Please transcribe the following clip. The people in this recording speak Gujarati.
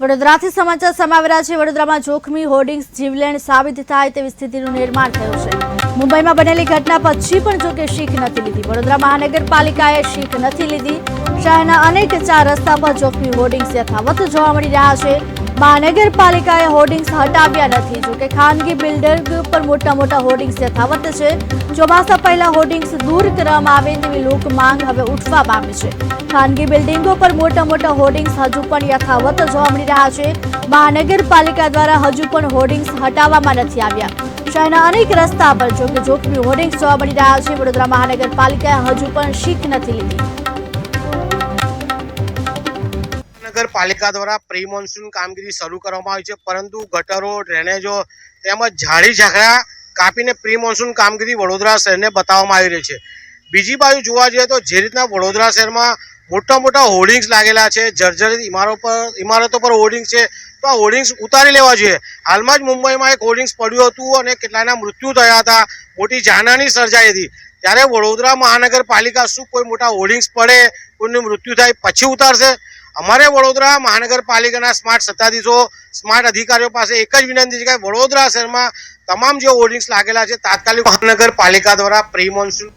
વડોદરાથી સમાચાર સમાવેલા છે. વડોદરામાં જોખમી હોર્ડિંગ્સ જીવલેણ સાબિત થાય તેવી સ્થિતિનું નિર્માણ થયું છે. મુંબઈમાં બનેલી ઘટના પછી પણ જોકે શીખ નથી લીધી. વડોદરા મહાનગરપાલિકાએ શીખ નથી લીધી. શહેરના અનેક ચાર રસ્તા પર જોખમી હોર્ડિંગ્સ યથાવત જોવા મળી રહ્યા છે. મહાનગરપાલિકાએ હોર્ડિંગ્સ હટાવ્યા નથી. જોકે ખાનગી બિલ્ડર પર મોટા મોટા હોર્ડિંગ્સ યથાવત છે. ચોમાસા પહેલા હોર્ડિંગ્સ દૂર કરવામાં આવે તેવી લોક માંગ હવે ઉઠવા પામી છે. ખાનગી બિલ્ડિંગો પર મોટા મોટા હોર્ડિંગ્સ હજુ પણ યથાવત જોવા મળી રહ્યા છે. મહાનગરપાલિકા દ્વારા હજુ પણ હોર્ડિંગ્સ હટાવવામાં નથી આવ્યા. શહેરના અનેક રસ્તા પર જો કે જોખમી હોર્ડિંગ્સ જોવા મળી રહ્યા છે. વડોદરા મહાનગરપાલિકાએ હજુ પણ શીખ નથી લીધી. નગરપાલિકા દ્વારા પ્રી મોન્સૂન કામગીરી શરૂ કરવામાં આવી છે, પરંતુ ગટરો, ડ્રેનેજો તેમજ ઝાડી ઝાકડા કાપીને પ્રી મોન્સૂન કામગીરી વડોદરા શહેરને બતાવવામાં આવી રહી છે. બીજી બાજુ જોવા જઈએ તો જે રીતના વડોદરા શહેરમાં મોટા મોટા હોર્ડિંગ્સ લાગેલા છે, જર્જરિત ઇમારો પર, ઇમારતો પર હોર્ડિંગ્સ છે, તો આ હોર્ડિંગ્સ ઉતારી લેવા જોઈએ. હાલમાં જ મુંબઈમાં એક હોર્ડિંગ્સ પડ્યું હતું અને કેટલાના મૃત્યુ થયા હતા, મોટી જાનહાની સર્જાઈ હતી. ત્યારે વડોદરા મહાનગરપાલિકા શું કોઈ મોટા હોર્ડિંગ્સ પડે, કોઈનું મૃત્યુ થાય પછી ઉતારશે? અમારે વડોદરા મહાનગરપાલિકાના સ્માર્ટ સત્તાધીશો, સ્માર્ટ અધિકારીઓ પાસે એક જ વિનંતી છે કે વડોદરા શહેરમાં તમામ જે હોર્ડિંગ્સ લાગેલા છે, તાત્કાલિક મહાનગરપાલિકા દ્વારા પ્રી મોન્સૂન